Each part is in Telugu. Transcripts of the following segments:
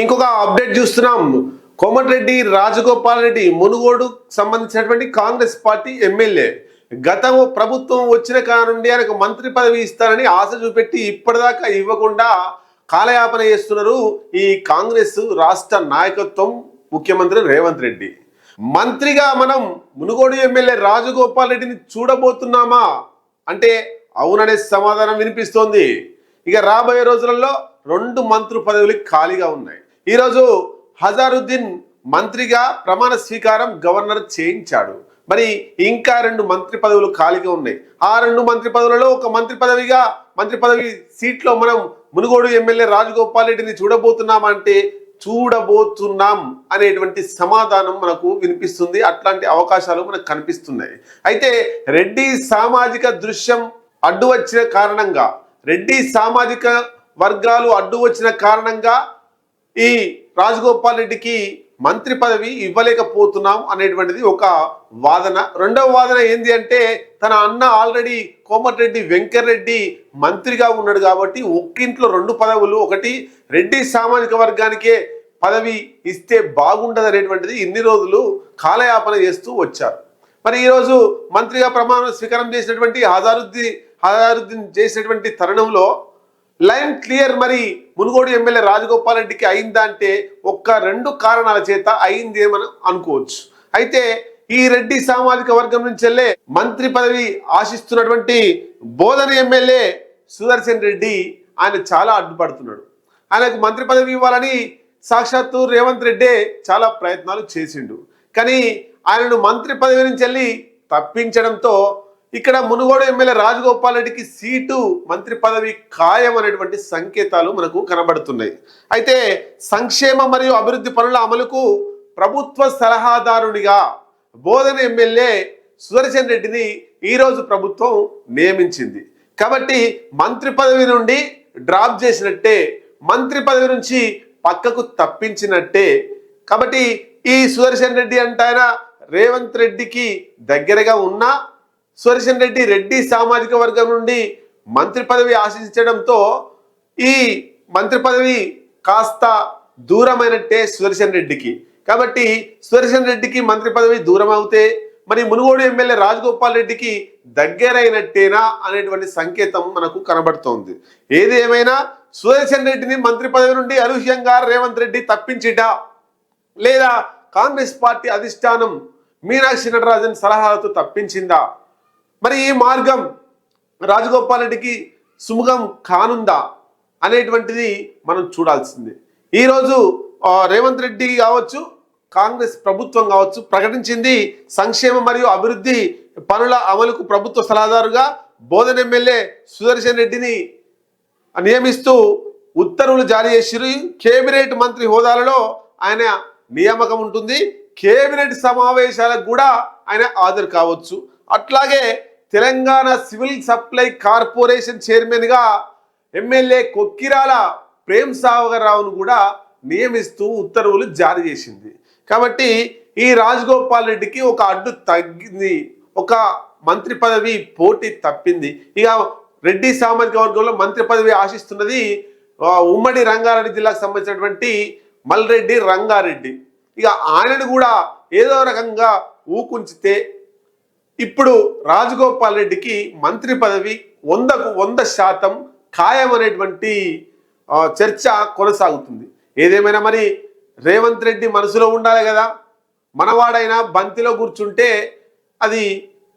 ఇంకొక అప్డేట్ చూస్తున్నాం. కోమటిరెడ్డి రాజగోపాల్ రెడ్డి మునుగోడు సంబంధించినటువంటి కాంగ్రెస్ పార్టీ ఎమ్మెల్యే. గత ప్రభుత్వం వచ్చిన కాడ నుండి ఆయనకు మంత్రి పదవి ఇస్తారని ఆశ చూపెట్టి ఇప్పటిదాకా ఇవ్వకుండా కాలయాపన చేస్తున్నారు ఈ కాంగ్రెస్ రాష్ట్ర నాయకత్వం ముఖ్యమంత్రి రేవంత్ రెడ్డి. మంత్రిగా మనం మునుగోడు ఎమ్మెల్యే రాజగోపాల్ రెడ్డిని చూడబోతున్నామా? అంటే అవుననే సమాధానం వినిపిస్తోంది. ఇక రాబోయే రోజులలో రెండు మంత్రి పదవులు ఖాళీగా ఉన్నాయి. ఈరోజు హజారుద్దీన్ మంత్రిగా ప్రమాణ స్వీకారం గవర్నర్ చేయించాడు. మరి ఇంకా రెండు మంత్రి పదవులు ఖాళీగా ఉన్నాయి. ఆ రెండు మంత్రి పదవులలో ఒక మంత్రి పదవిగా మంత్రి పదవి సీట్లో మనం మునుగోడు ఎమ్మెల్యే రాజగోపాల్ రెడ్డిని చూడబోతున్నామంటే చూడబోతున్నాం అనేటువంటి సమాధానం మనకు వినిపిస్తుంది. అట్లాంటి అవకాశాలు మనకు కనిపిస్తున్నాయి. అయితే రెడ్డి సామాజిక దృశ్యం అడ్డు వచ్చిన కారణంగా రెడ్డి సామాజిక వర్గాలు అడ్డు వచ్చిన కారణంగా ఈ రాజగోపాల్ రెడ్డికి మంత్రి పదవి ఇవ్వలేకపోతున్నాం అనేటువంటిది ఒక వాదన. రెండవ వాదన ఏంది అంటే తన అన్న ఆల్రెడీ కోమటిరెడ్డి వెంకటరెడ్డి మంత్రిగా ఉన్నాడు కాబట్టి ఒక్కింట్లో రెండు పదవులు ఒకటి రెడ్డి సామాజిక వర్గానికే పదవి ఇస్తే బాగుండదు అనేటువంటిది ఇన్ని రోజులు కాలయాపన చేస్తూ వచ్చారు. మరి ఈరోజు మంత్రిగా ప్రమాణ స్వీకారం చేసినటువంటి హజారుద్దీన్ హజారుద్దీన్ చేసినటువంటి తరుణంలో లైన్ క్లియర్ మరి మునుగోడు ఎమ్మెల్యే రాజగోపాల్ రెడ్డికి అయిందా అంటే ఒక్క రెండు కారణాల చేత అయింది ఏమని అనుకోవచ్చు. అయితే ఈ రెడ్డి సామాజిక వర్గం నుంచి వెళ్ళే మంత్రి పదవి ఆశిస్తున్నటువంటి బోధన ఎమ్మెల్యే సుదర్శన్ రెడ్డి ఆయన చాలా అడ్డుపడుతున్నాడు. ఆయనకు మంత్రి పదవి ఇవ్వాలని సాక్షాత్తు రేవంత్ రెడ్డే చాలా ప్రయత్నాలు చేసిండు. కానీ ఆయనను మంత్రి పదవి నుంచి వెళ్ళి తప్పించడంతో ఇక్కడ మునుగోడు ఎమ్మెల్యే రాజగోపాల్ రెడ్డికి సీటు మంత్రి పదవి ఖాయం అనేటువంటి సంకేతాలు మనకు కనబడుతున్నాయి. అయితే సంక్షేమ మరియు అభివృద్ధి పనుల అమలుకు ప్రభుత్వ సలహాదారునిగా బోధన ఎమ్మెల్యే సుదర్శన్ రెడ్డిని ఈరోజు ప్రభుత్వం నియమించింది. కాబట్టి మంత్రి పదవి నుండి డ్రాప్ చేసినట్టే మంత్రి పదవి నుంచి పక్కకు తప్పించినట్టే. కాబట్టి ఈ సుదర్శన్ రెడ్డి అంటే ఆయన రేవంత్ రెడ్డికి దగ్గరగా ఉన్నా సురేషన్ రెడ్డి రెడ్డి సామాజిక వర్గం నుండి మంత్రి పదవి ఆశించడంతో ఈ మంత్రి పదవి కాస్త దూరమైనట్టే సుదర్శన్ రెడ్డికి. కాబట్టి సుదర్శన్ రెడ్డికి మంత్రి పదవి దూరం అవుతే మరి మునుగోడు ఎమ్మెల్యే రాజగోపాల్ రెడ్డికి దగ్గరైనట్టేనా అనేటువంటి సంకేతం మనకు కనబడుతోంది. ఏది ఏమైనా సుదర్శన్ రెడ్డిని మంత్రి పదవి నుండి అనూహ్యంగా రేవంత్ రెడ్డి తప్పించిట లేదా కాంగ్రెస్ పార్టీ అధిష్టానం మీనాక్షి నటరాజన్ సలహాలతో తప్పించిందా? మరి ఈ మార్గం రాజగోపాల్ రెడ్డికి సుముఖం కానుందా అనేటువంటిది మనం చూడాల్సిందే. ఈరోజు రేవంత్ రెడ్డి కావచ్చు కాంగ్రెస్ ప్రభుత్వం కావచ్చు ప్రకటించింది సంక్షేమ మరియు అభివృద్ధి పనుల అమలుకు ప్రభుత్వ సలహాదారుగా బోధన ఎమ్మెల్యే సుదర్శన్ రెడ్డిని నియమిస్తూ ఉత్తర్వులు జారీ చేసిరు కేబినెట్ మంత్రి హోదాలలో ఆయన నియామకం ఉంటుంది. కేబినెట్ సమావేశాలకు కూడా ఆయన హాజరు కావచ్చు. అట్లాగే తెలంగాణ సివిల్ సప్లై కార్పొరేషన్ చైర్మన్గా ఎమ్మెల్యే కొక్కిరాల ప్రేమ్ సాగర్ రావును కూడా నియమిస్తూ ఉత్తర్వులు జారీ చేసింది. కాబట్టి ఈ రాజగోపాల్ రెడ్డికి ఒక అడ్డు తగ్గింది. ఒక మంత్రి పదవి పోటీ తప్పింది. ఇక రెడ్డి సామాజిక వర్గంలో మంత్రి పదవి ఆశిస్తున్నది ఉమ్మడి రంగారెడ్డి జిల్లాకు సంబంధించినటువంటి మల్రెడ్డి రంగారెడ్డి. ఇక ఆయనను కూడా ఏదో రకంగా ఊకుంచితే ఇప్పుడు రాజగోపాల్ రెడ్డికి మంత్రి పదవి వందకు వంద శాతం ఖాయం అనేటువంటి చర్చ కొనసాగుతుంది. ఏదేమైనా మరి రేవంత్ రెడ్డి మనసులో ఉండాలి కదా. మనవాడైనా బంతిలో కూర్చుంటే అది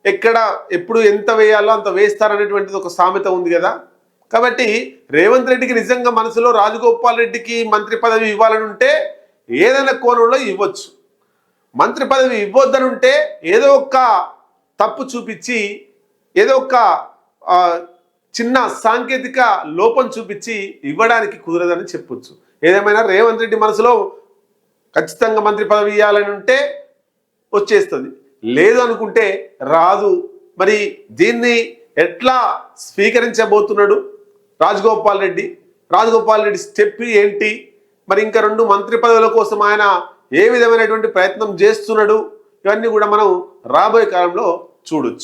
ఎక్కడ ఎప్పుడు ఎంత వేయాలో అంత వేస్తారనేటువంటిది ఒక సామెత ఉంది కదా. కాబట్టి రేవంత్ రెడ్డికి నిజంగా మనసులో రాజగోపాల్ రెడ్డికి మంత్రి పదవి ఇవ్వాలని ఉంటే ఏదైనా కోణంలో ఇవ్వచ్చు. మంత్రి పదవి ఇవ్వద్దనుంటే ఏదో ఒక తప్పు చూపించి ఏదో ఒక చిన్న సాంకేతిక లోపం చూపించి ఇవ్వడానికి కుదరదని చెప్పొచ్చు. ఏదేమైనా రేవంత్ రెడ్డి మనసులో ఖచ్చితంగా మంత్రి పదవి ఇవ్వాలని ఉంటే వచ్చేస్తుంది. లేదు అనుకుంటే రాదు. మరి దీన్ని ఎట్లా స్వీకరించబోతున్నాడు రాజగోపాల్ రెడ్డి? రాజగోపాల్ రెడ్డి స్టెప్ ఏంటి? మరి ఇంకా రెండు మంత్రి పదవుల కోసం ఆయన ఏ విధమైనటువంటి ప్రయత్నం చేస్తున్నాడు? ఇవన్నీ కూడా మనం రాబోయే కాలంలో చూడొచ్చు.